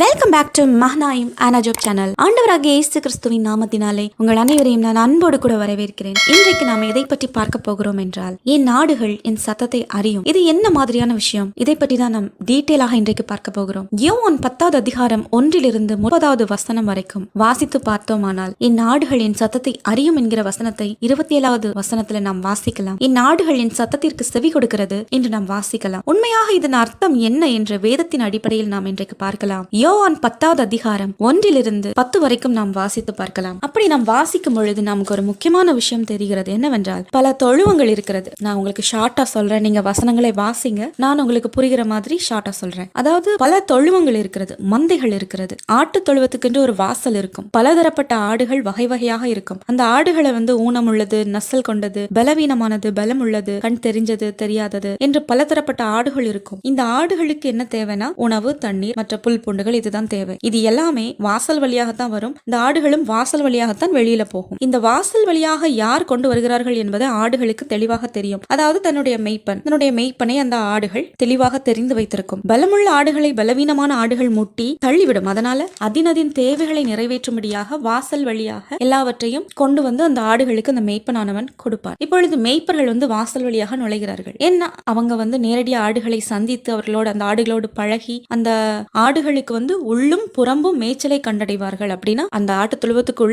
Welcome back to மஹ்னாயும் ஆனாஜோப் channel ஆண்டவராகிய இயேசு கிறிஸ்துவின் நாமத்தினாலே உங்கள் அனைவரையும் நான் அன்போடு கூட வரவேற்கிறேன். இன்றைக்கு நாம் எதை பற்றி பார்க்க போகிறோம் என்றால் என் நாடுகள் என் சத்தத்தை அறியும். இது என்ன மாதிரியான விஷயம்? இதை பற்றி தான் நாம் டீட்டெயிலாக இன்றைக்கு பார்க்க போகிறோம். யோவான் பத்தாவது அதிகாரம் ஒன்றிலிருந்து முப்பதாவது வசனம் வரைக்கும் வாசித்து பார்த்தோமானால் என் நாடுகள் என் சத்தத்தை அறியும் என்கிற வசனத்தை இருபத்தி ஏழாவது வசனத்துல நாம் வாசிக்கலாம். என் நாடுகள் என் சத்தத்திற்கு செவி கொடுக்கிறது என்று நாம் வாசிக்கலாம். உண்மையாக இதன் அர்த்தம் என்ன என்ற வேதத்தின் அடிப்படையில் நாம் இன்றைக்கு பார்க்கலாம். யோவான் பத்தாவது அதிகாரம் ஒன்றிலிருந்து பத்து வரைக்கும் நாம் வாசித்து பார்க்கலாம். அப்படி நாம் வாசிக்கும் பொழுது நமக்கு ஒரு முக்கியமான விஷயம் தெரிகிறது. என்னவென்றால் பல தொழுவங்கள் இருக்கிறது. நான் உங்களுக்கு ஷார்ட்டா சொல்றேன். நீங்க வசனங்களை வாசிங்க. நான் உங்களுக்கு புரிகிற மாதிரி ஷார்ட்டா சொல்றேன். அதாவது பல தொழுவங்கள் இருக்கிறது. மந்தைகள் இருக்கிறது. ஆட்டு தொழுவத்துக்கென்று ஒரு வாசல் இருக்கும். பலதரப்பட்ட ஆடுகள் வகை வகையாக இருக்கும். அந்த ஆடுகளை வந்து ஊனம் உள்ளது நசல் கொண்டது பலவீனமானது பலம் உள்ளது கண் தெரிஞ்சது தெரியாதது என்று பலதரப்பட்ட ஆடுகள் இருக்கும். இந்த ஆடுகளுக்கு என்ன தேவைன்னா உணவு தண்ணீர் மற்ற புல் பூண்டுகள் இதுதான் தேவை. இது எல்லாமே வாசல் வழியாகத்தான் வரும். இந்த ஆடுகளும் வாசல் வழியாகத்தான் வெளியில போகும். இந்த வாசல் வழியாக யார் கொண்டு வருகிறார்கள் என்பது ஆடுகளுக்கு தெளிவாக தெரியும். அதாவது தன்னுடைய மெய்ப்பன். தன்னுடைய மெய்ப்பனை அந்த ஆடுகள் தெளிவாக தெரிந்து வைத்திருக்கும். பலமுள்ள ஆடுகளை பலவீனமான ஆடுகள் முட்டி தள்ளிவிடும். அதனால அதினதின் தேவைகளை நிறைவேற்றும்படியாக வாசல் வழியாக எல்லாவற்றையும் கொண்டு வந்து அந்த ஆடுகளுக்கு அந்த மெய்ப்பனானவன் கொடுப்பார் இப்பொழுது மெய்ப்பர்கள் வந்து வாசல் வழியாக நுழைகிறார்கள். என்ன? அவங்க வந்து நேரடியாக ஆடுகளை சந்தித்து அவர்களோடு அந்த ஆடுகளோடு பழகி அந்த ஆடுகளுக்கு வந்து உள்ளும் புறம்பும் மேய்ச்சலை கண்டடைவார்கள் அப்படின்னா அந்த ஆட்டு தொழுவத்துக்கு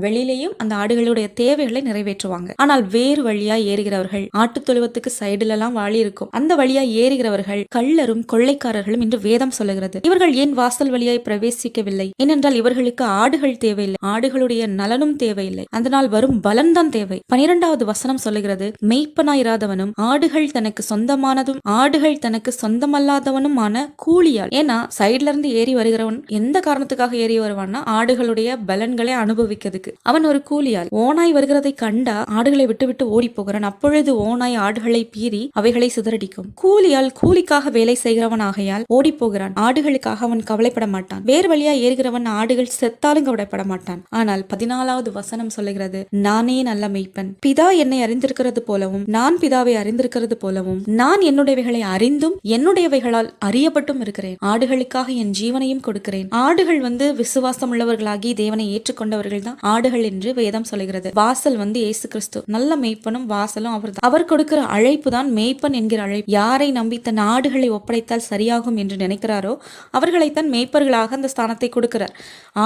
வெளியிலையும் அந்த ஆடுகளுடைய தேவைகளை நிறைவேற்றுவாங்க. ஆனால் வேறு வழியா ஏறுகிறவர்கள் ஆட்டு தொழுவத்துக்கு சைடுல எல்லாம் வாழி இருக்கும். அந்த வழியா ஏறுகிறவர்கள் கள்ளரும் கொள்ளைக்காரர்களும் என்று வேதம் சொல்லுகிறது. இவர்கள் ஏன் வாசல் வழியாய் பிரவேசிக்கவில்லை? ஏனென்றால் இவர்களுக்கு ஆடுகள் தேவையில்லை. ஆடுகளுடைய நலனும் தேவையில்லை. அதனால் வரும் பலன் தான் தேவை. பனிரெண்டாவது வசனம் சொல்லுகிறது மெய்ப்பனாயிராதவனும் ஆடுகள் தனக்கு சொந்தமானதும் ஆடுகள் தனக்கு சொந்தமல்லாதவனுமான கூலியால். ஏன்னா சைட்ல இருந்து ஏறி வருகிறவன் எந்த காரணத்துக்காக ஏறி வருவான்னா ஆடுகளுடைய பலன்களை அனுபவிக்கிறதுக்கு. அவன் ஒரு கூலியால் ஓனாய் வருகிறதை கண்டா ஆடுகளை விட்டு விட்டு ஓடி போகிறான் அப்பொழுது ஓனாய் ஆடுகளை பீறி அவைகளை சிதறடிக்கும். கூலியால் கூலிக்காக வேலை செய்கிறவன் ஆகையால் ஓடி போகிறான் ஆடுகளுக்காக அவன் கவலைப்பட மாட்டான். வேறு வழியா ஏறுகிறவன் ஆடுகள் செத்தாலும் கவலைப்பட மாட்டான். ஆனால் பதினாலாவது வசனம் சொல்லுகிறது நானே நல்ல மெய்ப்பன். பிதா என்னை அறிந்திருக்கிறது போலவும் நான் பிதாவை அறிந்திருக்கிறது போலவும் நான் என்னுடையவைகளை அறிந்தும் என்னுடையவைகளால் அறியப்பட்டும் இருக்கிறேன். ஆடுகளுக்காக என் ஜீவனையும் கொடுக்கிறேன். ஆடுகள் வந்து விசுவாசம் உள்ளவர்களாகி தேவனை ஏற்றுக்கொண்டவர்கள் தான் ஆடுகள் என்று வேதம் சொல்கிறது வாசல் வந்து இயேசு கிறிஸ்து நல்ல மேய்ப்பனும் வாசலும் அவர் அவர் கொடுக்கிற அழைப்பு தான் மேய்ப்பன் என்கிற அழைப்பு. யாரை நம்பி தன் ஆடுகளை ஒப்படைத்தால் சரியாகும் என்று நினைக்கிறாரோ அவர்களைத்தான் மேய்ப்பர்களாக அந்த ஸ்தானத்தை கொடுக்கிறார்.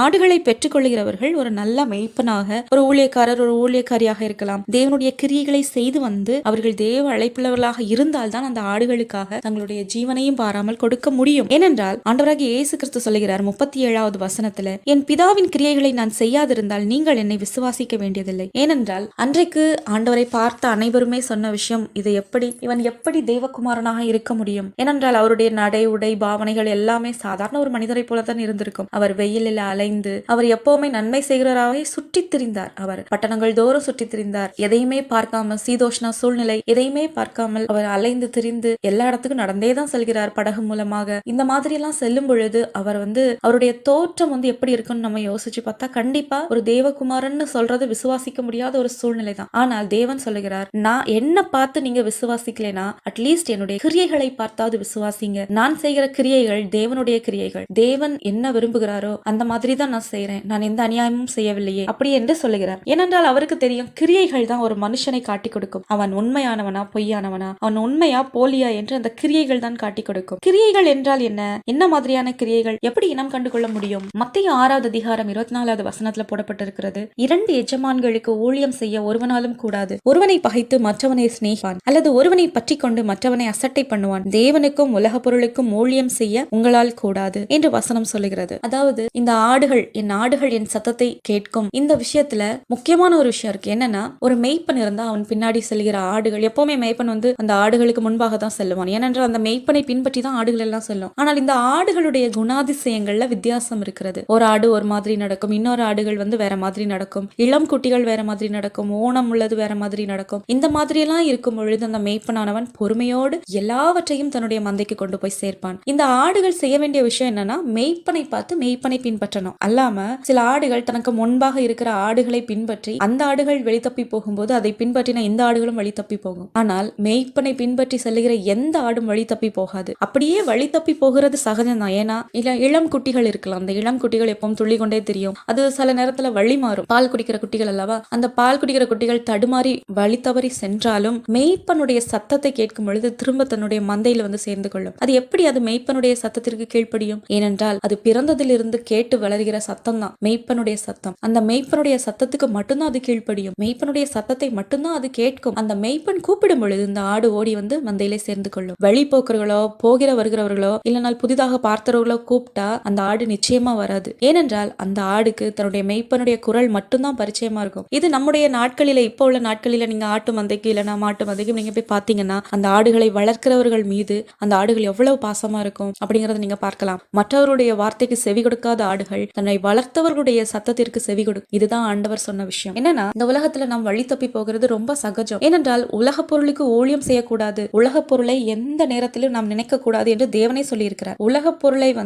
ஆடுகளை பெற்றுக்கொள்கிறவர்கள் ஒரு நல்ல மேய்ப்பனாக ஒரு ஊழியக்காரர் ஒரு ஊழியக்காரியாக இருக்கலாம். தேவனுடைய கிரியைகளை செய்து வந்து அவர்கள் தேவ அழைப்புள்ளவர்களாக இருந்தால்தான் அந்த ஆடுகளுக்காக தங்களுடைய ஜீவனையும் பாராமல் கொடுக்க முடியும். ஏனென்றால் ஆண்டவராக இயேசு கிறிஸ்து சொல்லுகிறார் முப்பத்தி ஏழாவது வசனத்துல என் பிதாவின் கிரியைகளை நான் செய்யாதிருந்தால் நீங்கள் என்னை விசுவாசிக்க வேண்டியதில்லை. ஏனென்றால் அன்றைக்கு ஆண்டவரை பார்த்த அனைவருமே சொன்ன விஷயம் இது எப்படி? இவன் எப்படி தேவகுமாரனாக இருக்க முடியும்? ஏனென்றால் அவருடைய நடை உடை பாவனைகள் எல்லாமே சாதாரண ஒரு மனிதரை போலதான் இருந்திருக்கும். அவர் வெயிலில் அலைந்து அவர் எப்பவுமே நன்மை செய்கிறவராகவே சுற்றித் திரிந்தார் அவர். பட்டணங்கள் தோறும் சுற்றித் திரிந்தார். எதையுமே பார்க்காம சீதோஷ்ண சூழ்நிலை எதையுமே பார்க்காமல் அவர் அலைந்து திரிந்து எல்லா இடத்துக்கும் நடந்தே தான் செல்கிறார். படகு மூலமாக இந்த மாதிரி எல்லாம் செல்லும் பொழுது அவர் வந்து அவருடைய தோற்றம் வந்து எப்படி இருக்குன்னு நம்ம யோசிச்சு பார்த்தா கண்டிப்பா ஒரு தேவகுமாரன்னு சொல்றது விசுவாசிக்க முடியாத ஒரு சூழ்நிலை தான். ஆனால் தேவன் சொல்லுகிறார் நான் என்ன பார்த்து நீங்க விசுவாசிக்கலனா அட்லீஸ்ட் என்னுடைய கிரியைகளை பார்த்தாவது விசுவாசிங்க. நான் செய்கிற கிரியைகள் தேவனுடைய கிரியைகள். தேவன் என்ன விரும்புகிறாரோ அந்த மாதிரி தான் நான் செய்யறேன் நான் எந்த அநியாயமும் செய்யவில்லையே. அப்படி என்று சொல்லுகிறார். ஏனென்றால் அவருக்கு தெரியும் கிரியைகள் தான் ஒரு மனுஷனை காட்டி கொடுக்கும். அவன் உண்மையானவனா பொய்யானவனா? அவன் உண்மையா போலியா? என்று அந்த கிரியைகள் தான் காட்டி கொடுக்கும். கிரியைகள் என்றால் என்ன? என்ன மாதிரியான கிரியை கிரியைகள் எப்படி இனம் கண்டு கொள்ள முடியும்? மத்திய ஆறாவது அதிகாரம் இருபத்தி நாலாவது வசனத்துல போடப்பட்டிருக்கிறது. இரண்டு எஜமான்களுக்கு ஊழியம் செய்ய ஒருவனாலும் கூடாது. ஒருவனை பகைத்து மற்றவனை சிநேகிப்பான். அல்லது ஒருவனை பற்றி கொண்டு மற்றவனை அசட்டை பண்ணுவான். தேவனுக்கும் உலக பொருளுக்கும் ஊழியம் செய்ய உங்களால் கூடாது என்று வசனம் சொல்லுகிறது. அதாவது இந்த ஆடுகள் என் ஆடுகள் என் சத்தத்தை கேட்கும். இந்த விஷயத்துல முக்கியமான ஒரு விஷயம் இருக்கு. என்னன்னா ஒரு மெய்ப்பன் இருந்தா அவன் பின்னாடி செல்கிற ஆடுகள் எப்பவுமே மெய்ப்பன் வந்து அந்த ஆடுகளுக்கு முன்பாக தான் செல்லுவான். ஏனென்றால் அந்த மெய்ப்பனை பின்பற்றி தான் ஆடுகள் எல்லாம் செல்லும். ஆனால் இந்த ஆடுகளுடைய குணாதிசயங்கள்ல வித்தியாசம் இருக்கிறது. ஒரு ஆடு ஒரு மாதிரி நடக்கும் இன்னொரு ஆடுகள் வந்து வேற மாதிரி நடக்கும் இளம் குட்டிகள் வேற மாதிரி நடக்கும் ஓணம் உள்ளது வேற மாதிரி நடக்கும். இந்த மாதிரி எல்லாம் இருக்கும் பொழுது அந்த மேய்ப்பனானவன் பொறுமையோடு எல்லாவற்றையும் தன்னுடைய மந்தைக்கு கொண்டு போய் சேர்ப்பான். இந்த ஆடுகள் செய்ய வேண்டிய விஷயம் என்னன்னா மெய்ப்பனை பார்த்து மெய்ப்பனை பின்பற்றணும். அல்லாம சில ஆடுகள் தனக்கு முன்பாக இருக்கிற ஆடுகளை பின்பற்றி அந்த ஆடுகள் வழி தப்பி போகும்போது அதை பின்பற்றின இந்த ஆடுகளும் வழி தப்பி போகும். ஆனால் மெய்ப்பனை பின்பற்றி செல்லுகிற எந்த ஆடும் வழி தப்பி போகாது. அப்படியே வழி தப்பி போகிறது சகஜம்தான். ஏன்னா இல்ல இளம் குட்டிகள் இருக்கலாம். அந்த இளம் குட்டிகள் எப்பவும் துள்ளி கொண்டே தெரியும். அது சில நேரத்துல வழி மாறும். பால் குடிக்கிற குட்டிகள் அல்லவா? அந்த பால் குடிக்கிற குட்டிகள் தடுமாறி வழி தவறி சென்றாலும் மெய்ப்பனுடைய சத்தத்தை கேட்கும் பொழுது திரும்ப தன்னுடைய மந்தையில வந்து சேர்ந்து கொள்ளும். அது எப்படி அது மெய்ப்பனுடைய சத்தத்திற்கு கீழ்ப்படியும்? ஏனென்றால் அது பிறந்ததிலிருந்து கேட்டு வளர்கிற சத்தம் தான் மெய்ப்பனுடைய சத்தம். அந்த மெய்ப்பனுடைய சத்தத்துக்கு மட்டும்தான் அது கீழ்ப்படியும். மெய்ப்பனுடைய சத்தத்தை மட்டும்தான் அது கேட்கும். அந்த மெய்ப்பன் கூப்பிடும் பொழுது இந்த ஆடு ஓடி வந்து மந்தையிலே சேர்ந்து கொள்ளும். வழி போக்குறவர்களோ போகிற வருகிறவர்களோ இல்லைனால் புதிதாக பார்த்தவர்களோ கூப்பிட்டா அந்த ஆடு நிச்சயமா வராது. ஏனென்றால் அந்த ஆடுக்கு தன்னுடைய மெய்ப்பனுடைய குரல் மட்டும்தான் பரிச்சயமா இருக்கும். இது நம்முடைய நாட்களில இப்போ உள்ள நாட்களில நீங்க ஆட்டு மந்தைக்கு இல்லைனா மாட்டு மந்தைக்கு நீங்க போய் பாத்தீங்கன்னா அந்த ஆடுகளை வளர்க்கிறவர்கள் மீது அந்த ஆடுகள் எவ்வளவு பாசமா இருக்கும் அப்படிங்கறத நீங்க பார்க்கலாம். மற்றவருடைய வார்த்தைக்கு செவி கொடுக்காத ஆடுகள் தன்னை வளர்த்தவர்களுடைய சத்தத்திற்கு செவி கொடுக்கும் இதுதான் ஆண்டவர் சொன்ன விஷயம். என்னன்னா இந்த உலகத்துல நாம் வழி தப்பி போகிறது ரொம்ப சகஜம். ஏனென்றால் உலக பொருளுக்கு ஊழியம் செய்யக்கூடாது. உலக பொருளை எந்த நேரத்திலும் நாம் நினைக்க கூடாது என்று தேவனே சொல்லியிருக்கிறார். உலக பொருளை வந்து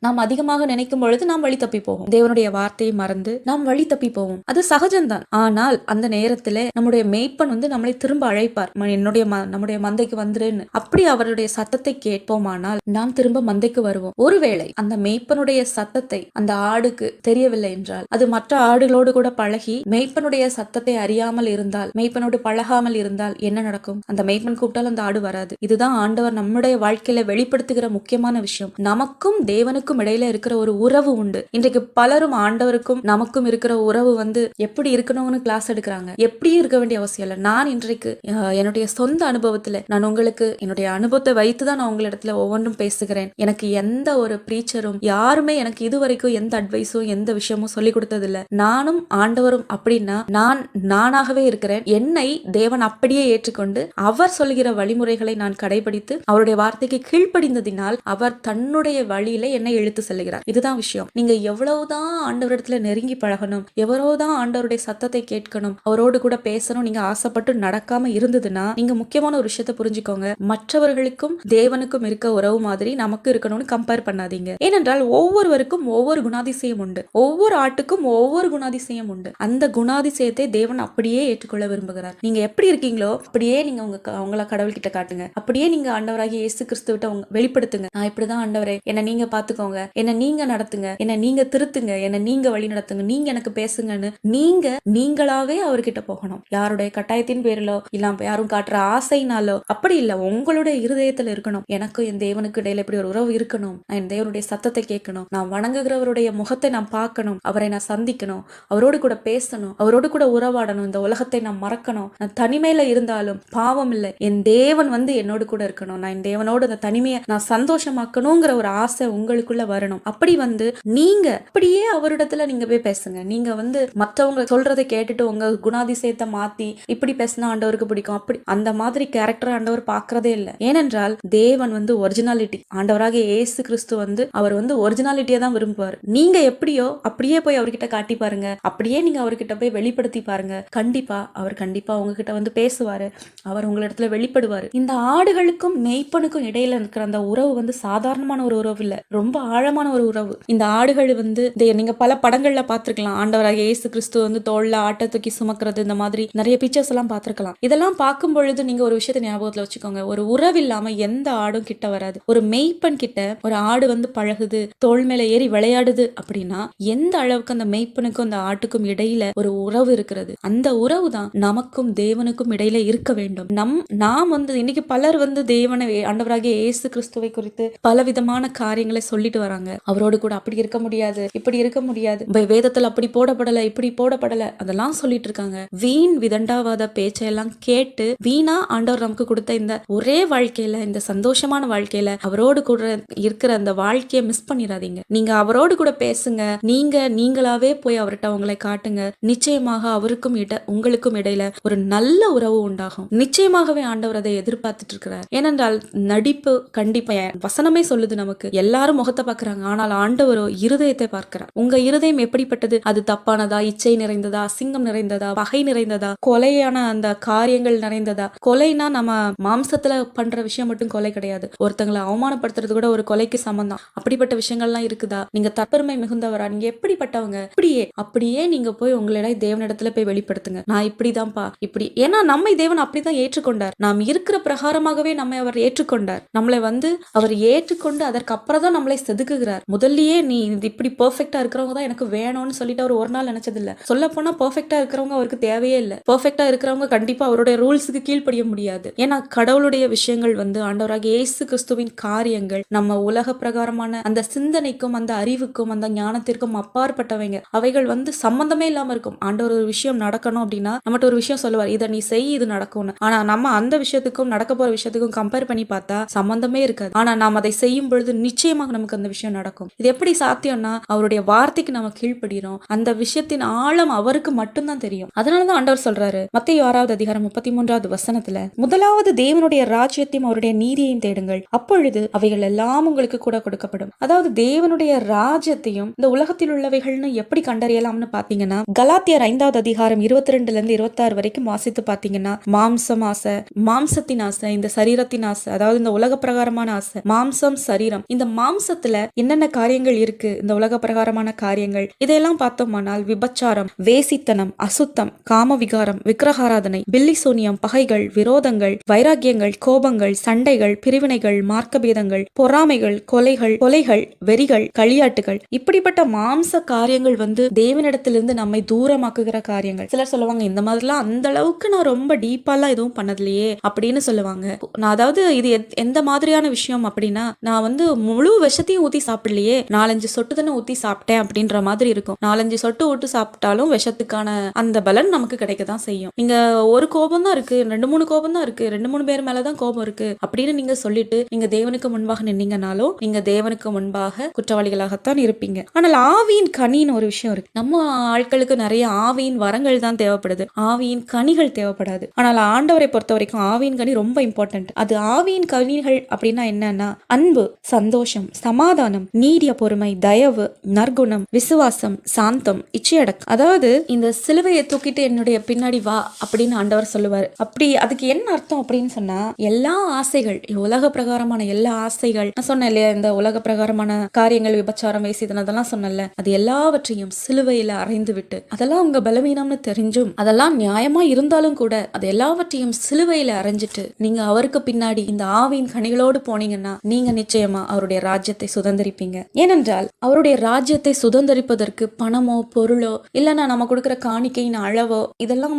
நாம் அதிகமாக நினைக்கும் பொழுது நாம் வழி தப்பி போவோம். தேவனுடைய வார்த்தையை மறந்து நாம் வழி தப்பி போவோம். அது சகஜம்தான். ஆனால் அந்த நேரத்துல நம்முடைய மெய்ப்பன் வந்து நம்மளை திரும்ப அழைப்பார். என்னுடைய ம- நம்முடைய மந்தைக்கு வந்துருன்னு. அப்படி அவருடைய சத்தத்தை கேட்போமானால் நாம் திரும்ப மந்தைக்கு வருவோம். ஒருவேளை அந்த மேய்ப்பனுடைய சத்தத்தை அந்த ஆடுக்கு தெரியவில்லை என்றால் அது மற்ற ஆடுகளோடு கூட பழகி மெய்ப்பனுடைய சத்தத்தை அறியாமல் இருந்தால் மெய்ப்பனோடு பழகாமல் இருந்தால் என்ன நடக்கும்? அந்த மெய்ப்பன் கூப்பிட்டால் அந்த ஆடு வராது. இதுதான் ஆண்டவர் நம்முடைய வாழ்க்கையில வெளிப்படுத்துகிற முக்கியமான விஷயம். நமக்கும் தேவனுக்கும் இடையில இருக்கிற ஒரு உறவு உண்டு. இன்றைக்கு பலரும் ஆண்டவருக்கும் நமக்கும் இருக்கிற உறவு வந்து எப்படி இருக்கணும்னு கிளாஸ் எடுக்கிறாங்க? எப்படியும் இருக்க வேண்டிய அவசியம் இல்லை. நான் இன்றைக்கு என்னுடைய சொந்த அனுபவத்துல நான் உங்களுக்கு என்னுடைய அனுபவத்தை வைத்து தான் நான் உங்களிடத்துல ஒவ்வொன்றும் பேசுகிறேன். எனக்கு எந்த ஒரு ப்ரீச்சரும் யாருமே எனக்கு இதுவரைக்கும் எந்த அட்வைஸும் எந்த விஷயமும் சொல்லி கொடுத்ததில்ல. நானும் ஆண்டவரும் அப்படின்னா நான் நானாகவே இருக்கிறேன். என்னை தேவன் அப்படியே ஏற்றுக்கொண்டு அவர் சொல்கிற வழிமுறைகளை நான் கடைபிடித்து அவருடைய வார்த்தைக்கு கீழ்ப்படிந்ததினால் அவர் தன்னுடைய வழியில என்னை இழுத்து செல்லுகிறார். இதுதான் விஷயம். நீங்க எவ்வளவுதான் ஆண்டவரிடத்துல நெருங்கி பழகணும் எவ்வளவுதான் ஆண்டவருடைய சத்தத்தை கேட்கணும் அவரோடு கூட பேசணும் நீங்க ஆசைப்பட்டு நடக்காம இருந்ததுன்னா நீங்க முக்கியமான ஒரு விஷயத்தை புரிஞ்சுக்கோங்க. மற்றவர்களுக்கும் தேவனுக்கும் இருக்க உறவு மாதிரி நமக்கு இருக்கணும்னு கம்பேர் பண்ணாதீங்க. ஏனென்றால் ஒவ்வொருவருக்கும் ஒவ்வொரு குணாதிசயம் உண்டு. ஒவ்வொரு ஆட்டுக்கும் ஒவ்வொரு குணாதிசயம் உண்டு. அந்த குணாதிசயத்தை தேவன் அப்படியே ஏற்றுக்கொள்ள விரும்புகிறார். நீங்க எப்படி இருக்கீங்களோ அப்படியே நீங்க உங்க க- உங்களை கடவுள்கிட்ட காட்டுங்க. அப்படியே நீங்க ஆண்டவராகி இயேசு கிறிஸ்துவிட்ட வெளிப்படுத்துங்க. நான் இப்படிதான் ஆண்டவரே என்ன நீங்க பாத்துக்கோங்க. என்ன நீங்க நடத்துங்க. என்ன நீங்க திருத்துங்க. என்ன நீங்க வழி நடத்துங்க. நீங்க எனக்கு பேசுங்கன்னு நீங்க நீங்களாவே அவர்கிட்ட போகணும். யாருடைய கட்டாயத்தின் பேரிலோ இல்ல யாரும் காட்டுற ஆசைனாலோ அப்படி இல்ல. உங்களுடைய இருதயத்துல இருக்கணும். எனக்கும் என் தேவனுக்கு இடையில இப்படி ஒரு உறவு இருக்கணும். நான் என் தேவனுடைய சத்தத்தை கேட்கணும். நான் வணங்குகிறவருடைய முகத்தை நான் பார்க்கணும். அவரை நான் சந்திக்கணும். அவரோடு கூட பேசணும். அவரோடு கூட உறவாடணும். இந்த உலகத்தை நான் மறக்கணும். நான் தனிமையில இருந்தாலும் பாவம் இல்லை. என் தேவன் வந்து என்னோடு கூட இருக்கணும். நான் என் தேவனோடு அந்த தனிமையை நான் சந்தோஷமாக்கணுங்கிற ஒரு ஆசை உங்களுக்குள்ள வரணும். அப்படி வந்து நீங்க அப்படியே அவரிடத்துல நீங்க போய் பேசுங்க. நீங்க வந்து மற்றவங்க சொல்றதை கேட்டுட்டு உங்க குணாதிசயத்தை மாத்தி இப்படி பேசினா ஆண்டவருக்கு பிடிக்கும். அப்படி அந்த மாதிரி கேரக்டர் ஆண்டவர் பாக்குறதே இல்லை. ஏனென்றால் தேவன் வந்து ஒரிஜினாலிட்டி ஆண்டவராக ஏசு கிறிஸ்து வந்து அவர் வந்து ஒரிஜினாலிட்டியை தான் விரும்புவார். நீங்க எப்படியோ அப்படியே போய் அவர்கிட்ட காட்டி பாருங்க. அப்படியே நீங்க அவர்கிட்ட போய் வெளிப்படுத்தி பாருங்க. கண்டிப்பா அவர் கண்டிப்பா உங்ககிட்ட வந்து பேசுவாரு. அவர் உங்களிடத்துல வெளிப்படுவாரு. இந்த ஆடுகளுக்கும் மெய்ப்பனுக்கும் இடையில இருக்கிற அந்த உறவு வந்து சாதாரணமான ஒரு உறவு இல்ல. ரொம்ப ஆழமான ஒரு உறவு. இந்த ஆடுகள் வந்து நீங்க பல படங்கள்ல பார்த்திருக்கலாம். ஆண்டவராக இயேசு கிறிஸ்து வந்து தோல்ல ஆட்டை தூக்கி சுமக்கிறது இந்த மாதிரி நிறைய பிக்சர்ஸ் எல்லாம் பார்த்திருக்கலாம். இதெல்லாம் பார்க்கும் பொழுது நீங்க ஒரு விஷயத்தை ஞாபகத்துல வச்சுக்கோங்க. ஒரு உறவு இல்லாம எந்த ஆடும் கிட்ட வராது. ஒரு மெய்ப்பன் கிட்ட ஒரு ஆடு வந்து பழகுது தோல் மேல ஏறி விளையாடுது அப்படின்னா எந்த அளவுக்கு அந்த மெய்ப்பனுக்கும் அந்த ஆட்டுக்கும் இடையில ஒரு உறவு இருக்கிறது? அந்த உறவு தான் நமக்கும் தேவனுக்கும் இடையில இருக்க வேண்டும். நம் நாம் வந்து இன்னைக்கு பலர் வந்து தேவனை ஆண்டவராகிய இயேசு கிறிஸ்துவை குறித்து பல விதமான காரியம் காரியங்களை சொல்லிட்டு வராங்க. அவரோடு கூட அப்படி இருக்க முடியாது இப்படி இருக்க முடியாது. வேதத்தில் அப்படி போடப்படல இப்படி போடப்படல. அதெல்லாம் சொல்லிட்டு இருக்காங்க. வீண் விதண்டாவாத பேச்சையெல்லாம் கேட்டு வீணா ஆண்டவர் நமக்கு கொடுத்த இந்த ஒரே வாழ்க்கையில இந்த சந்தோஷமான வாழ்க்கையில அவரோடு கூட இருக்கிற அந்த வாழ்க்கையை மிஸ் பண்ணிடாதீங்க. நீங்க அவரோடு கூட பேசுங்க. நீங்க நீங்களாவே போய் அவர்கிட்ட அவங்களை காட்டுங்க. நிச்சயமாக அவருக்கும் இட உங்களுக்கும் இடையில ஒரு நல்ல உறவு உண்டாகும். நிச்சயமாகவே ஆண்டவர் அதை எதிர்பார்த்துட்டு இருக்கிறார். ஏனென்றால் நடிப்பு கண்டிப்பா வசனமே சொல்லுது நமக்கு எல்லாரும் முகத்தை பார்க்குறாங்க. ஆனால் ஆண்டவரோ இருதயத்தை பார்க்கிறார். உங்க இருதயம் எப்படிப்பட்டது? அது தப்பானதா? இச்சை நிறைந்ததா? அசிங்கம் நிறைந்ததா? பகை நிறைந்ததா? கொலையான அந்த காரியங்கள் நிறைந்ததா? கொலைனா நம்ம மாம்சத்துல பண்ற விஷயம் மட்டும் கொலை கிடையாது. ஒருத்தங்களை அவமானப்படுத்துறது கூட ஒரு கொலைக்கு சமம் அப்படிப்பட்ட விஷயங்கள்லாம் இருக்குதா? நீங்க தற்பெருமை மிகுந்தவரா? நீங்க எப்படிப்பட்டவங்க? அப்படியே அப்படியே நீங்க போய் உங்களிட தேவனிடத்துல போய் வெளிப்படுத்துங்க. நான் இப்படிதான்ப்பா. இப்படி. ஏன்னா நம்மை தேவன் அப்படிதான் ஏற்றுக்கொண்டார். நாம் இருக்கிற பிரகாரமாகவே நம்மை அவர் ஏற்றுக்கொண்டார். நம்மளை வந்து அவர் ஏற்றுக்கொண்டு அதற்கு அப்புறம் தான் நம்மளை செதுக்குகிறார். முதல்லயே நீ இது இப்படி பெர்ஃபெக்டா இருக்கிறவங்க தான் எனக்கு வேணும்னு சொல்லிட்டு அவர் ஒரு நாள் நினைச்சது இல்ல சொல்ல போனா பெர்ஃபெக்டா இருக்கிறவங்க அவருக்கு தேவையே இல்லை. பெர்ஃபெக்டா இருக்கிறவங்க கண்டிப்பா அவருடைய ரூல்ஸுக்கு கீழ்ப்படிய முடியாது. ஏன்னா கடவுளுடைய விஷயங்கள் வந்து ஆண்டவராக இயேசு கிறிஸ்துவின் காரியங்கள் நம்ம உலக பிரகாரமான அந்த சிந்தனைக்கும் அந்த அறிவுக்கும் அந்த ஞானத்திற்கும் அப்பாற்பட்டவைங்க. அவைகள் வந்து சம்பந்தமே இல்லாம இருக்கும். ஆண்டவர் ஒரு விஷயம் நடக்கணும் அப்படின்னா நம்மகிட்ட ஒரு விஷயம் சொல்லுவார். இதை நீ செய் இது நடக்கும்னு. ஆனா நம்ம அந்த விஷயத்துக்கும் நடக்க போற விஷயத்துக்கும் கம்பேர் பண்ணி பார்த்தா சம்பந்தமே இருக்காது. ஆனா நாம் அதை செய்யும் பொழுது நிச்சயமாக நமக்கு அந்த விஷயம் நடக்கும். இது எப்படி சாத்தியம்னா அவருடைய வார்த்தைக்கு நம்ம கீழ்ப்படுகிறோம் அந்த விஷயத்தின் ஆழம் அவருக்கு மட்டும்தான் தெரியும். அதனாலதான் ஆண்டவர் சொல்றாரு மத்திய ஆறாவது அதிகாரம் முப்பத்தி மூன்றாவது வசனத்துல முதலாவது தேவனுடைய ராஜ்யத்தையும் அவருடைய நீதியையும் தேடுங்கள். அப்பொழுது அவைகள் எல்லாம் உங்களுக்கு கூட கொடுக்கப்படும். அதாவது தேவனுடைய ராஜ்யத்தையும் இந்த உலகத்தில் உள்ளவைகள்னு எப்படி கண்டறியலாம்னு பாத்தீங்கன்னா கலாத்தியர் ஐந்தாவது அதிகாரம் இருபத்தி ரெண்டுல இருந்து இருபத்தாறு வரைக்கும் வாசித்து பாத்தீங்கன்னா மாம்சம் ஆசை மாம்சத்தின் ஆசை இந்த சரீரத்தின் ஆசை அதாவது இந்த உலக பிரகாரமான ஆசை மாம்சம் சரீரம் இந்த மாம்சத்துல என்னென்ன காரியங்கள் இருக்கு? இந்த உலக பிரகாரமான காரியங்கள். இதையெல்லாம் பார்த்தோமானால் விபச்சாரம் வேசித்தனம் அசுத்தம் காம விகாரம் விக்கிரகாராதனை பில்லி சூனியம் பகைகள் விரோதங்கள் வைராக்கியங்கள் கோபங்கள் சண்டைகள் பிரிவினைகள் மார்க்கபேதங்கள் பொறாமைகள் கொலைகள் கொலைகள் வெறிகள் களியாட்டுகள். இப்படிப்பட்ட மாம்ச காரியங்கள் வந்து தேவனிடத்திலிருந்து நம்மை தூரமாக்குகிற காரியங்கள். சிலர் சொல்லுவாங்க இந்த மாதிரிலாம் அந்த அளவுக்கு நான் ரொம்ப டீப்பாலாம் எதுவும் பண்ணதில்லையே அப்படின்னு சொல்லுவாங்க. நான் அதாவது இது எத்- எந்த மாதிரியான விஷயம் அப்படின்னா நான் வந்து முழு விஷத்தையும் ஊத்தி சாப்பிடலையே. நாலஞ்சு சொட்டு தானே ஊத்தி சாப்பிட்டேன் அப்படின்ற மாதிரி இருக்கும். நாலஞ்சு சொட்டு ஊட்டு சாப்பிட்டாலும் விஷத்துக்கான அந்த பலன் நமக்கு கிடைக்க தான் செய்யும். நீங்க ஒரு கோபம் தான் இருக்கு ரெண்டு மூணு கோபம் தான் இருக்கு ரெண்டு மூணு பேர் மேலதான் கோபம் இருக்கு அப்படின்னு நீங்க சொல்லிட்டு நீங்க தேவனுக்கு முன்பாக நின்னீங்கனாலும் நீங்க தேவனுக்கு முன்பாக குற்றவாளிகளாகத்தான் இருப்பீங்க. ஆனால் ஆவியின் கனின்னு ஒரு விஷயம் இருக்கு. நம்ம ஆட்களுக்கு நிறைய ஆவியின் வரங்கள் தான் தேவைப்படுது. ஆவியின் கனிகள் தேவைப்படாது. ஆனால் ஆண்டவரை பொறுத்த வரைக்கும் ஆவியின் கனி ரொம்ப இம்பார்ட்டன்ட் அது ஆவியின் கனிகள் அப்படின்னா என்னன்னா அன்பு சந்தோஷம் சமாதானம் நீடிய பொறுமை தயவு நற்குணம் விசுவாசம் சாந்தம் இச்சையடக்கம். அதாவது இந்த சிலுவையை தூக்கிட்டு என்னுடைய பின்னாடி வா அப்படின்னு ஆண்டவர் சொல்லுவார். அப்படி அதுக்கு என்ன அர்த்தம் அப்படின்னு சொன்னா எல்லா ஆசைகள் உலக பிரகாரமான எல்லா ஆசைகள் நான் சொன்னேன் இல்லையா இந்த உலக பிரகாரமான காரியங்கள் விபச்சாரம் வேசிதன் அதெல்லாம் சொன்னேன்ல அது எல்லாவற்றையும் சிலுவையில அறைந்து விட்டு அதெல்லாம் உங்க பலவீனம்னு தெரிஞ்சும் அதெல்லாம் நியாயமா இருந்தாலும் கூட அது எல்லாவற்றையும் சிலுவையில அரைஞ்சிட்டு நீங்க அவருக்கு பின்னாடி இந்த ஆவியின் கனிகளோடு போனீங்கன்னா நீங்க நிச்சயமா அவருடைய ராஜ்யத்தை சுதந்திரிப்பீங்க. ஏனென்றால் அவருடைய ராஜ்யத்தை சுதந்திரிப்பதற்கு பணமோ பொருளோ இல்லைன்னா நம்ம கொடுக்கிற காணிக்கையின் அளவோ இதெல்லாம்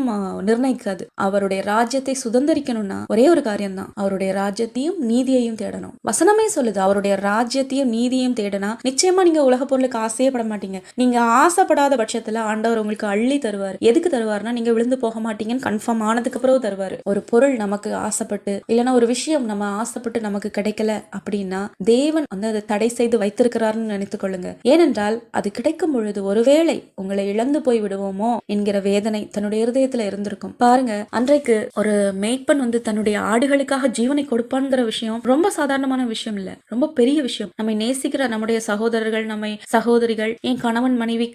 நிர்ணயிக்காது. அவருடைய ராஜ்யத்தை சுதந்திரிக்கணும்னா ஒரே ஒரு காரியம் தான் அவருடைய ராஜ்யத்தையும் நீதியையும் தேடணும். வசனமே சொல்லுது அவருடைய ராஜ்யத்தையும் நீதியையும் தேடனா நிச்சயமா நீங்க உலக பொருளுக்கு ஆசையே பட மாட்டீங்க. நீங்க ஆசைப்படாத பட்சத்துல ஆண்டவர் உங்களுக்கு அள்ளி தருவார். எதுக்கு தருவார்னா நீங்க விழுந்து போக மாட்டீங்கன்னு கன்ஃபார்ம் ஆனதுக்கு அப்புறம் தருவாரு. ஒரு பொருள் நமக்கு ஆசைப்பட்டு இல்லைன்னா ஒரு விஷயம் நம்ம ஆசைப்பட்டு நமக்கு கிடைக்கல அப்படின்னா தேவன் வந்து அதை தடை செய்து வைத்திருக்கிறாருன்னு நினைத்துக் கொள்ளுங்க. ஏனென்றால் அது கிடைக்கும் பொழுது ஒருவேளை உங்களை இழந்து போய் விடுவோமோ என்கிற வேதனை தன்னுடைய இருதயத்துல இருந்திருக்கும். பாருங்க அன்றைக்கு ஒரு மேய்ப்பன் வந்து தன்னுடைய ஆடுகளுக்காக ஜீவனை கொடுப்பான்ங்கிற விஷயம் ரொம்ப சாதாரணமான விஷயம் இல்ல. ரொம்ப பெரிய விஷயம். நம்மை நேசிக்கிற நம்முடைய சகோதரர்கள் நம்மை சகோதரிகள் என் கணவன் மனைவி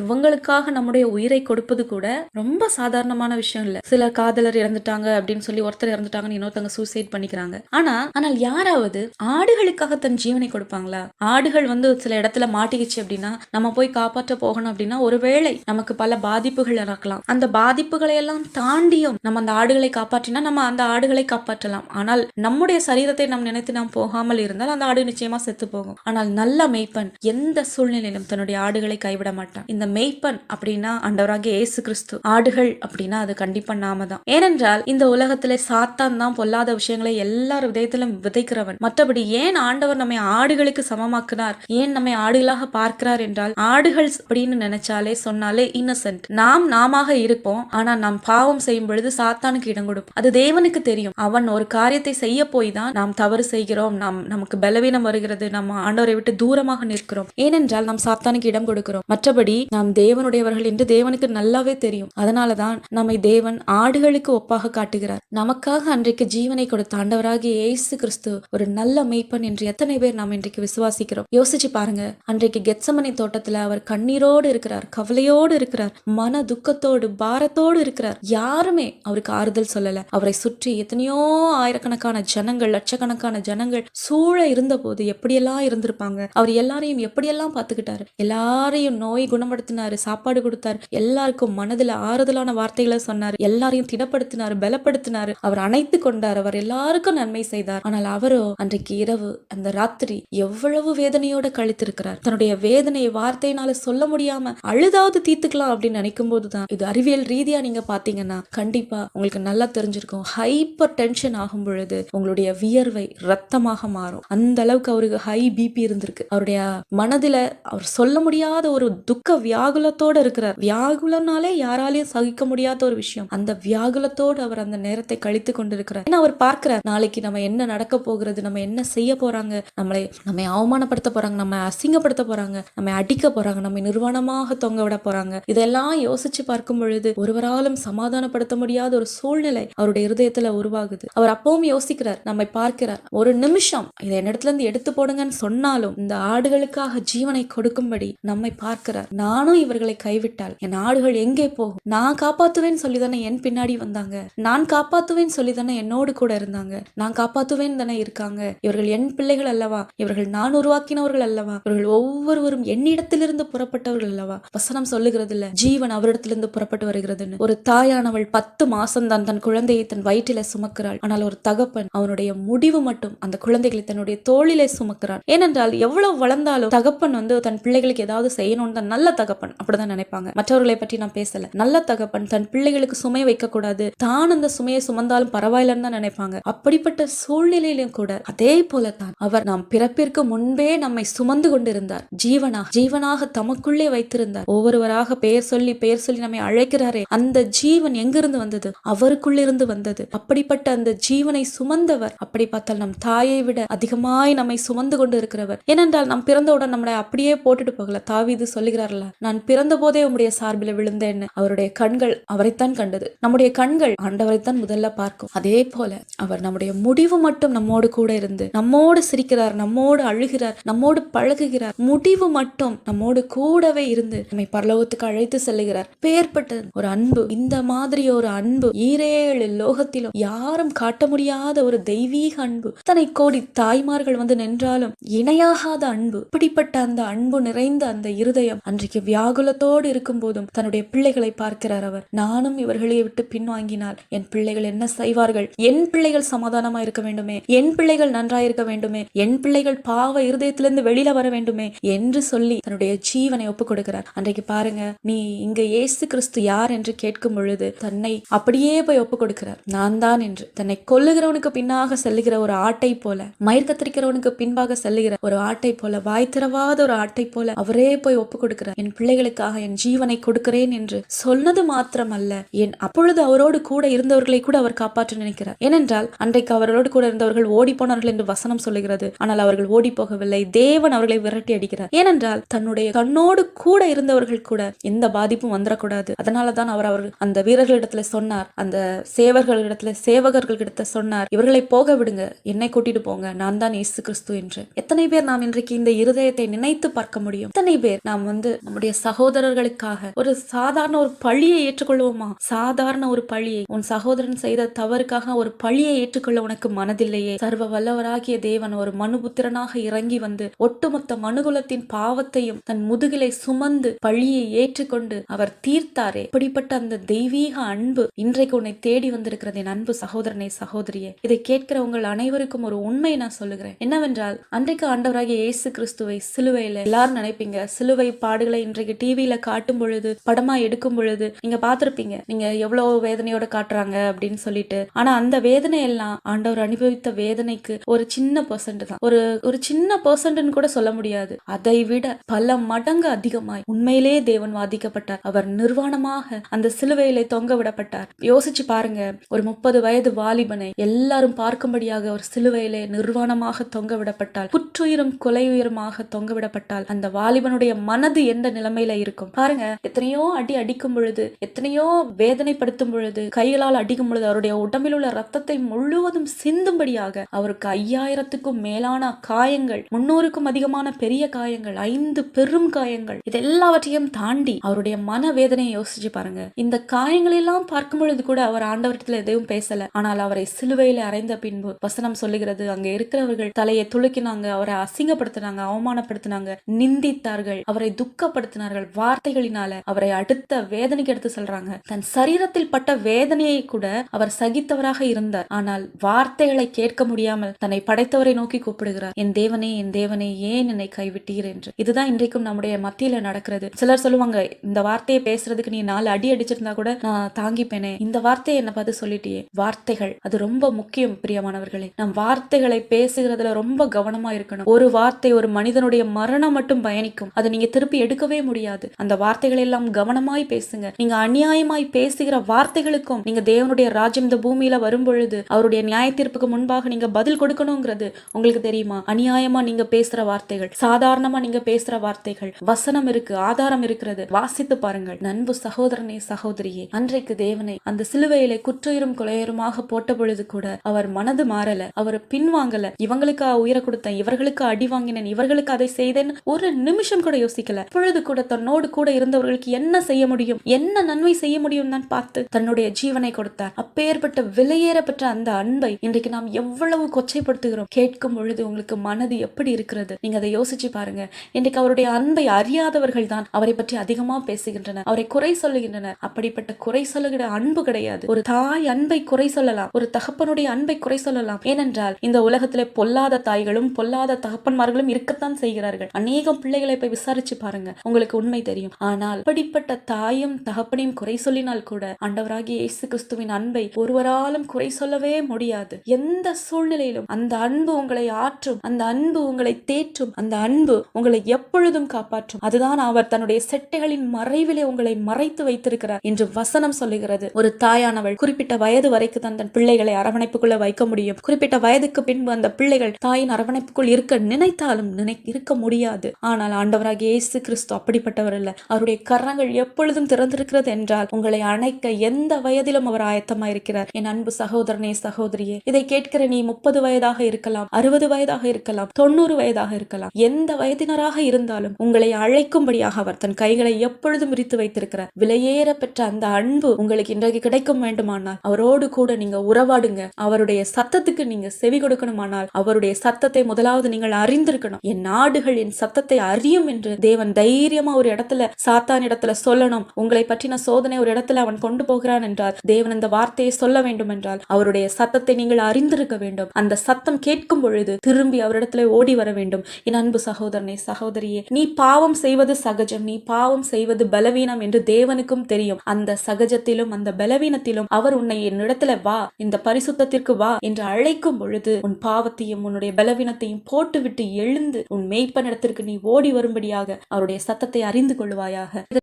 இவங்களுக்காக நம்முடைய உயிரை கொடுப்பது கூட ரொம்ப சாதாரணமான விஷயம் இல்ல. சில காதலர் இறந்துட்டாங்க அப்படின்னு சொல்லி ஒருத்தர் இறந்துட்டாங்கன்னு இன்னொருத்தவங்க சூசைட் பண்ணிக்கிறாங்க. ஆனா ஆனால் யாராவது ஆடுகளுக்காக தன் ஜீவனை கொடுப்பாங்களா? ஆடுகள் வந்து சில இடத்துல மாட்டிக்கிச்சு அப்படின்னா நம்ம போய் காப்பாற்ற போகணும் அப்படின்னா ஒருவேளை நமக்கு பல பாதிப்புகள் நடக்கலாம் அந்த பாதிப்புகளை எல்லாம் தாண்டியும் நம்ம அந்த ஆடுகளை காப்பாற்றினா நம்ம அந்த ஆடுகளை காப்பாற்றலாம். ஆனால் நம்முடைய சரீரத்தை நாம் நினைத்து நாம் போகாமல் இருந்தால் அந்த ஆடு நிச்சயமா செத்து போகும். ஆனால் நல்ல மெய்ப்பன் எந்த சூழ்நிலையிலும் தன்னுடைய ஆடுகளை கைவிட மாட்டான். இந்த மெய்ப்பன் அப்படின்னா ஆண்டவராகிய இயேசு கிறிஸ்து. ஆடுகள் அப்படின்னா அது கண்டிப்பா நாம தான். ஏனென்றால் இந்த உலகத்திலே சாத்தான் தான் பொல்லாத விஷயங்களை எல்லார் விதயத்திலும் விதைக்கிறவன். மற்றபடி ஏன் ஆண்டவர் நம்மை ஆடுகளுக்கு சமமாக்கினார். ஏன் நம்மை ஆடுகளாக பார்க்கிறார் என்றால் ஆடுகள் அப்படின்னு நினைச்சாலே சொன்னாலே இன்னசென்ட் நாம் நாமாக இருப்போம் ஆனா நாம் பாவம் செய்யும் பொழுது சாத்தானுக்கு இடம் கொடுப்போம். அது தேவனுக்கு தெரியும். அவன் ஒரு காரியத்தை செய்ய போய் தான் நாம் தவறு செய்கிறோம். நாம் நமக்கு பலவீனம் வருகிறது. நம்ம ஆண்டவரை விட்டு தூரமாக நிற்கிறோம். ஏனென்றால் நாம் சாத்தானுக்கு இடம் கொடுக்கிறோம். மற்றபடி நாம் தேவனுடையவர்கள் என்று தேவனுக்கு நல்லாவே தெரியும். அதனாலதான் நம்மை தேவன் ஆடுகளுக்கு ஒப்பாக காட்டுகிறார். நமக்காக அன்றைக்கு ஜீவனை கொடுத்த ஆண்டவராகிய இயேசு கிறிஸ்து ஒரு நல்ல மெய்ப்பன் என்று எத்தனை பேர் நாம் இன்றைக்கு விசுவாசிக்கிறோம். யோசிச்சு பாருங்க. அன்றைக்கு கெத்சமனை தோட்டத்துல அவர் கண்ணீரோடு இருக்கிறார் கவலையோடு இருக்கிறார் மன துக்கத்தோடு பாரத்தோடு இருக்கிறார். யாருமே அவருக்கு ஆறுதல் சொல்லல. அவரை சுற்றி எத்தனையோ ஆயிரக்கணக்கான ஜனங்கள் லட்சக்கணக்கான ஜனங்கள் சூழ இருந்த போது எப்படியெல்லாம் இருந்திருப்பாங்க? அவர் எல்லாரையும் எப்படியெல்லாம் பார்த்துக்கிட்டாரு? எல்லாரையும் நோய் குணப்படுத்தினாரு சாப்பாடு கொடுத்தாரு எல்லாருக்கும் மனதில் ஆறுதலான வார்த்தைகளை சொன்னார் எல்லாரையும் திடப்படுத்தினார் பலப்படுத்தினார். அவர் அணைத்து கொண்டார் அவர் எல்லாருக்கும் நன்மை செய்தார். ஆனால் அவரோ அன்றைக்கு இரவு அந்த ராத்திரி ராத்திரி எவ்வளவு வேதனையோட கழித்திருக்கிறார். தன்னுடைய வேதனையை வார்த்தையினால சொல்ல முடியாம அழுதாவது தீர்த்துக்கலாம் அப்படின்னு நினைக்கும் போதுதான் இது அறிவியல் ரீதியா நீங்க பாத்தீங்கன்னா கண்டிப்பா உங்களுக்கு நல்லா தெரிஞ்சிருக்கும். ஹைப்பர் டென்ஷன் ஆகும் பொழுது உங்களுடைய வியர்வை ரத்தமாக மாறும். அந்த அளவுக்கு அவருக்கு ஹை பிபி இருந்திருக்கு. அவருடைய மனதில அவர் சொல்ல முடியாத ஒரு துக்க வியாகுலத்தோட இருக்கிறார். வியாகுலனாலே யாராலையும் சகிக்க முடியாத ஒரு விஷயம். அந்த வியாகுலத்தோடு அவர் அந்த நேரத்தை கழித்து கொண்டிருக்கிறார். ஏன்னா அவர் பார்க்கிறார் நாளைக்கு நம்ம என்ன நடக்க போகிறது நம்ம என்ன செய்ய போறாங்க நம்மளை நம்மை அவமானப்படுத்த போறாங்க நம்ம அசிங்கப்படுத்த போறாங்க நம்ம அடிக்க போறாங்க நம்ம நிர்வாணமாக தொங்க விட போறாங்க. இதெல்லாம் யோசிச்சு பார்க்கும் பொழுது ஒருவராலும் சமாதானப்படுத்த முடியாத ஒரு சூழ்நிலை அவருடைய இருதயத்துல உருவாகுது. அவர் அப்பவும் யோசிக்கிறார் நம்மை பார்க்கிறார். ஒரு நிமிஷம் இதை என்னிடத்துல இருந்து எடுத்து போடுங்கன்னு சொன்னாலும் இந்த ஆடுகளுக்காக ஜீவனை கொடுக்கும்படி நம்மை பார்க்கிறார். நானும் இவர்களை கைவிட்டால் என் ஆடுகள் எங்கே போகும்? நான் காப்பாத்துவேன் சொல்லி தானே என் பின்னாடி வந்தாங்க? நான் காப்பாத்துவேன் சொல்லி தானே என்னோடு கூட இருந்தாங்க? நான் காப்பாத்துவேன் தானே இருக்காங்க? இவர்கள் என் பிள்ளைகள் அல்லவா? இவர்கள் நான் உருவாக்கினவர்கள் அல்லவா? இவர்கள் ஒவ்வொருவரும் என்னிடத்திலிருந்து புறப்பட்டவர்கள் அல்லவா? வசனம் சொல்லுகிறது இல்ல ஜீவன் அவரிடத்திலிருந்து புறப்பட்டு வருகிறதுன்னு. ஒரு தாயானவள் பத்து மாசம் தான் தன் குழந்தையை தன் வயிற்றில சுமக்கிறாள். ஆனால் ஒரு தகப்பன் அவனுடைய முடிவு மட்டும் அந்த குழந்தைகளை தன்னுடைய தோளிலே சுமக்கிறான். ஏனென்றால் எவ்வளவு வளர்ந்தாலும் தகப்பன் வந்து தன் பிள்ளைகளுக்கு ஏதாவது செய்யணும்னு தான் நல்ல தகப்பன் அப்படிதான் நினைப்பாங்க. மற்றவர்களை பற்றி நான் பேசல. நல்ல தகப்பன் தன் பிள்ளைகளுக்கு சுமை வைக்க கூடாது தான் அந்த சுமையை சுமந்தாலும் பரவாயில்லன்னு தான் நினைப்பாங்க. அப்படிப்பட்ட சூழ்நிலையிலும் கூட அதே போல தான் அவர் நாம் பிறப்பிற்கு முன்பே நம்மை சுமந்து கொண்டிருந்தார். ஜீவனாக ஜீவனாக தமக்குள்ளே வைத்திருந்தார். ஒவ்வொருவராக பெயர் சொல்லி பெயர் சொல்லி நம்மை அழைக்கிறாரே அந்த ஜீவன் எங்கிருந்து வந்தது? அவருக்குள்ளிருந்து வந்தது. அப்படிப்பட்ட அந்த ஜீவனை சுமந்தவர் அப்படி பார்த்தால் நம் தாயை விட அதிகமாய் நம்மை சுமந்து கொண்டு இருக்கிறவர் ஏனென்றால் நாம் பிறந்தவுடன் நம்மளை அப்படியே போட்டுட்டு போகல. தாவிது சொல்லுகிறார்ல நான் பிறந்த போதே உம்முடைய சார்பில் விழுந்தேன்னு. அவருடைய கண்கள் அவரைத்தான் கண்டது. நம்முடைய கண்கள் ஆண்டவரைத்தான் முதல்ல பார்க்கும். அதே போல அவர் நம்முடைய முடிவு மட்டும் நம்மோடு கூட இருந்து நம்மோடு சிரிக்கிறார் நம்மோடு அழுகிறார் நம்மோடு பழகுகிறார். முடிவு மட்டும் நம்மோடு கூடவே இருந்து நம்மை பரலோகத்துக்கு அழைத்து செல்லுகிறார். பேர்பட்ட ஒரு அன்பு இந்த மாதிரி ஒரு அன்பு ஈரேழு லோகத்திலும் யாரும் காட்ட முடியாத ஒரு தெய்வீக அன்பு. தனை கோடி தாய்மார்கள் வந்து நின்றாலும் இணையாகாத அன்பு இப்படிப்பட்ட அந்த அன்பு நிறைந்த அந்த இருதயம் அன்றைக்கு வியாகுலத்தோடு இருக்கும் போதும் தன்னுடைய பிள்ளைகளை பார்க்கிறார் அவர். நானும் இவர்களை விட்டு பின்வாங்கினால் என் பிள்ளைகள் என்ன செய்வார்கள்? என் பிள்ளைகள் சமாதானமா இருக்க வேண்டுமே? என் பிள்ளைகள் நன்றாயிருக்க வேண்டுமே? என் பிள்ளைகள் பாவ இருதயத்திலிருந்து வெளியில வர வேண்டுமே என்று சொல்லி தன்னுடைய ஜீவனை ஒப்புக் கொடுக்கிறார். அன்றைக்கு பாருங்க நீ இங்க இயேசு கிறிஸ்து யார் என்று கேட்கும் பொழுது தன்னை அப்படியே போய் ஒப்புக் கொடுக்கிறார். நான் தான் என்று. தன்னை கொல்லுகிறவனுக்கு பின்னாக செல்லுகிற ஒரு ஆட்டை போல மயிர் கத்திரிக்கிறவனுக்கு பின்பாக செல்லுகிற ஒரு ஆட்டை போல வாய் திறவாத ஒரு ஆட்டை போல அவரே போய் ஒப்புக் கொடுக்கிறார். என் பிள்ளைகளுக்காக என் ஜீவனை கொடுக்கிறேன் என்று சொன்னது மாத்திரமல்ல என் அப்பொழுது அவரோடு கூட இருந்தவர்களை கூட அவர் காப்பாற்ற நினைக்கிறார். ஏனென்றால் அன்றைக்கு அவரோடு கூட இருந்தவர்கள் ஓடி போனார்கள் என்று வசனம் சொல்லுகிறது. ஆனால் அவர்கள் ஓடி போகவில்லை தேவன் அவர்களை விரட்டி அடிக்கிறார். ஏனென்றால் தன்னுடைய கண்ணோடு கூட இருந்தவர்கள் கூட எந்த பாதிப்பும் வந்துடக்கூடாது அதனாலதான் அவர் அவர்கள் அந்த வீரர்களிடத்துல சொன்னார். அந்த சேவர்களிடத்துல சேவகர்களிடத்துல சொன்னார் இவர்களை போக விடுங்க. என்னை கூட்டிட்டு போங்க. நான் தான் இயேசு கிறிஸ்து என்று. எத்தனை பேர் நாம் இன்றைக்கு இந்த இருதயத்தை நினைத்து பார்க்க முடியும்? எத்தனை பேர் நாம் வந்து நம்முடைய சகோதரர்களுக்காக ஒரு சாதாரண ஒரு பழியை ஏற்றுக்கொள்வோமா? சாதாரண ஒரு பழியை. உன் சகோதரன் செய்த தவறுக்காக ஒரு பழியை ஏற்றுக்கொள்ள உனக்கு மனதில்லையே. சர்வ வல்லவராகிய தேவன் ஒரு மனு புத்திரனாக இறங்கி வந்து ஒட்டுமொத்த மனுகுலத்தின் பாவத்தையும் தன் முதுகிலை சுமந்து பழியை ஏற்றுக்கொண்டு அவர் தீர்த்தாரே. இப்படிப்பட்ட அந்த தெய்வீக அன்பு இன்றைக்கு உன்னை தேடி வந்திருக்கிறது என் அன்பு சகோதரனை சகோதரியே. இதை கேட்கிற உங்கள் அனைவருக்கும் ஒரு உண்மை நான் சொல்லுகிறேன். என்னவென்றால் அன்றைக்கு ஆண்டவராகிய இயேசு கிறிஸ்துவை சிலுவையில எல்லாரும் நினைப்பீங்க. சிலுவை பாடுகளை இன்றைக்கு டிவியில காட்டும் பொழுது படமா எடுக்கும் பொழுது நீங்க பார்த்திருப்பீங்க. நீங்க எவ்வளவு வேதனையோட காட்டுறாங்க அப்படின்னு சொல்லிட்டு. ஆனா அந்த வேதனை எல்லாம் ஆண்டவர் அனுபவித்த வேதனைக்கு ஒரு சின்ன பர்சன்ட் தான். ஒரு ஒரு சின்ன பெர்சன்ட்னு கூட சொல்ல முடியாது. அதை விட பல மடங்கு அதிகமாய் உண்மையிலே தேவன் வாதிக்கப்பட்டார். அவர் நிர்வாணமாக அந்த சிலுவையிலே தொங்க விடப்பட்டார். யோசிச்சு பாருங்க ஒரு முப்பது வயது வாலிபனை எல்லாரும் பார்க்கும்படியாக ஒரு சிலுவையிலே நிர்வாணமாக தொங்க விடப்பட்டால் புற்றுயிரும் கொலையுயிரமாக தொங்க விடப்பட்டால் அந்த வாலிபனுடைய மனது எந்த நிலைமையில இருக்கும்? பாருங்க எத்தனையோ அடி அடிக்கும் பொழுது எத்தனையோ வேதனைப்படுத்தும் பொழுது கைகளால் அடிக்கும் பொழுது அவருடைய உடம்பில் உள்ள ரத்தத்தை முழுவதும் சிந்தும்படியாக அவருக்கு ஐயாயிரத்துக்கும் மேலான காயங்கள் முன்னூறுக்கும் அதிகமான பெரிய காயங்கள் ஐந்து பெரும் காயங்கள் இது எல்லாவற்றையும் தாண்டி அவருடைய மன வேதனையை யோசிச்சு பாருங்க. இந்த காயங்கள் எல்லாம் பார்க்கும் பொழுது கூட அவர் ஆண்டவரத்துல எதையும் பேசல. ஆனால் அவரை சிலுவையில அறைந்த பின்பு வசனம் சொல்லுகிறது அங்க இருக்கிறவர்கள் தலையை துளுக்கினாங்க அவரை அசிங்கப்படுத்தினாங்க அவமானப்படுத்தினாங்க நிந்தித்தார்கள் அவரை துக்கப்படுத்தினார்கள் வார்த்தைகளினால அவரை அடுத்த வேதனைக்கு எடுத்து சொல்றாங்க. தன் சரீரத்தில் பட்ட வேதனையை கூட அவர் சகித்தவராக இருந்தார். ஆனால் வார்த்தைகளை கேட்க முடியாமல் தன்னை படைத்தவரை நோக்கி கூப்பிடுகிறார் என் தேவனே என் தேவனே ஏன் என்னை கைவிட்டீர் என்று? இதுதான் இன்றைக்கும் நம்முடைய மத்தியில நடக்கிறது. சிலர் சொல்லுவாங்க இந்த வார்த்தையை பேசுறதுக்கு நீ நாலு அடி அடிச்சிருந்தா கூட நான் தாங்கிப்பேனே. இந்த வார்த்தையை என்ன பார்த்து சொல்லிட்டியே? வார்த்தைகள். அது ரொம்ப முக்கியம் பிரியமானவர்களே. நம் வார்த்தைகளை பேசுகிறதுல ரொம்ப கவனமா இருக்கணும். ஒரு வார்த்தை ஒரு மனிதனுடைய மரணம் மட்டும் பயணிக்கும். அதை நீங்க திருப்பி எடுக்கவே முடியாது. அந்த வார்த்தைகளை எல்லாம் கவனமாய் பேசுங்க. நீங்க அநியாயமாய் பேசுகிற வார்த்தைகளுக்கும் நீங்க தேவனுடைய ராஜ்யம் இந்த பூமியில வரும் பொழுது அவருடைய நியாய தீர்ப்புக்கு முன்பாக நீங்க பதில் கொடுக்கணுங்கிறது உங்களுக்கு தெரியும். அநியாயமா நீங்க பேசுற வார்த்தைகள் சாதாரணமா நீங்க பேசுற வார்த்தைகள் வசனம் இருக்கு ஆதாரம் இருக்கிறது. வாசித்து பாருங்கள். நண்பு சகோதரனே சகோதரியே அன்றைக்கு தேவனை அந்த சிலுவையிலே குற்றுயிரும் கொலையருமாக போட்ட பொழுது கூட அவர் மனது மாறல. அவர் பின்வாங்கல. இவங்களுக்கு உயிரை கொடுத்தேன் இவர்களுக்கு அடி வாங்கினேன் இவர்களுக்கு அதை செய்தேன் ஒரு நிமிஷம் கூட யோசிக்கல. பொழுது கூட தன்னோடு கூட இருந்தவர்களுக்கு என்ன செய்ய முடியும்? என்ன நன்மை செய்ய முடியும் தான் பார்த்து தன்னுடைய ஜீவனை கொடுத்தார். அப்பேற்பட்ட விலையேறப்பட்ட அந்த அன்பை இன்றைக்கு நாம் எவ்வளவு கொச்சைப்படுத்துகிறோம். கேட்கும் பொழுது உங்களுக்கு மனது எப்படி இருக்கிறது? நீங்க அதை யோசிச்சு பாருங்க. இன்றைக்கு அவருடைய அன்பை அறியாதவர்கள் தான் அவரை பற்றி அதிகமா பேசுகின்றனர். அவரை குறை சொல்லுகின்றனர். அப்படிப்பட்ட குறை சொல்லுகிற அன்பு கிடையாது. ஒரு தாய் அன்பை குறை சொல்லலாம். ஒரு தகப்பனுடைய அன்பை குறை சொல்லலாம். ஏனென்றால் இந்த உலகத்திலே பொல்லாத தாய்களும் பொல்லாத தகப்பன்மார்களும் இருக்கத்தான் செய்கிறார்கள். அநேகம் பிள்ளைகளை போய் விசாரிச்சு பாருங்க. உங்களுக்கு உண்மை தெரியும். ஆனால் அப்படிப்பட்ட தாயும் தகப்பனையும் குறை சொல்லினால் கூட ஆண்டவராகிய இயேசு கிறிஸ்துவின் அன்பை ஒருவராலும் குறை சொல்லவே முடியாது. எந்த சூழ்நிலையிலும் அந்த அன்பு உங்களை ஆற்றும் அந்த அன்பு உங்களை தேற்றும். அந்த அன்பு உங்களை எப்பொழுதும் காப்பாற்றும். அதுதான் அவர் தன்னுடைய செட்டைகளின் மறைவிலே உங்களை மறைத்து வைத்திருக்கிறார் என்று வசனம் சொல்லுகிறது. ஒரு தாயானவள் குறிப்பிட்ட வயது வரைக்கும் தான் தன் பிள்ளைகளை அரவணைப்புக்குள்ள வைக்க முடியும். குறிப்பிட்ட வயதுக்கு பின்பு அந்த பிள்ளைகள் தாயின் அரவணைப்புக்குள் இருக்க நினைத்தாலும் நினை இருக்க முடியாது. ஆனால் ஆண்டவராக இயேசு கிறிஸ்து அப்படிப்பட்டவர் அல்ல. அவருடைய கரங்கள் எப்பொழுதும் திறந்திருக்கிறது என்றால் உங்களை அணைக்க எந்த வயதிலும் அவர் ஆயத்தமா இருக்கிறார் என் அன்பு சகோதரனே சகோதரியே இதை கேட்கிற நீ முப்பது வயதாக இருக்கலாம். அறுபது வயதாக இருக்கலாம் தொண்ணூறு வயதாக இருக்கலாம். எந்த வயதினராக இருந்தாலும் உங்களை அழைக்கும்படியாக அவர் தன் கைகளை எப்பொழுதும் விரித்து வைத்திருக்கிறார். விலையேற பெற்ற அந்த அன்பு உங்களுக்கு இன்றைக்கு கிடைக்கும் வேண்டுமானால் அவரோடு கூட நீங்க உறவாடுங்க. அவருடைய சத்தத்துக்கு நீங்க செவி கொடுக்கணுமானால் அவருடைய சத்தத்தை முதலாவது நீங்கள் அறிந்திருக்கணும். என் நாடுகள் என் சத்தத்தை அறியும் என்று தேவன் தைரியமா ஒரு இடத்துல சாத்தான் இடத்துல சொல்லணும். உங்களை பற்றின சோதனை ஒரு இடத்துல அவன் கொண்டு போகிறான் என்றால் தேவன் இந்த வார்த்தையை சொல்ல வேண்டும் என்றால் அவருடைய சத்தத்தை நீங்கள் அறிந்திருக்க வேண்டும். அந்த சத்தம் கேட்கும் பொழுது திரும்பி அவரிடத்துல ஓடி வர வேண்டும். என் அன்பு சகோதரனே சகோதரியே நீ பாவம் செய்வது சகஜம். நீ பாவம் செய்வது பலவீனம் என்று தேவனுக்கும் தெரியும். அந்த சகஜத்திலும் அந்த பலவீனத்திலும் அவர் உன்னை என்னிடத்துல வா இந்த பரிசுத்தத்திற்கு வா என்று அழைக்கும் பொழுது உன் பாவத்தையும் உன்னுடைய பலவீனத்தையும் போட்டுவிட்டு எழுந்து உன் மெய்ப்பனிடத்திற்கு நீ ஓடி வரும்படியாக அவருடைய சத்தத்தை அறிந்து கொள்வாயாக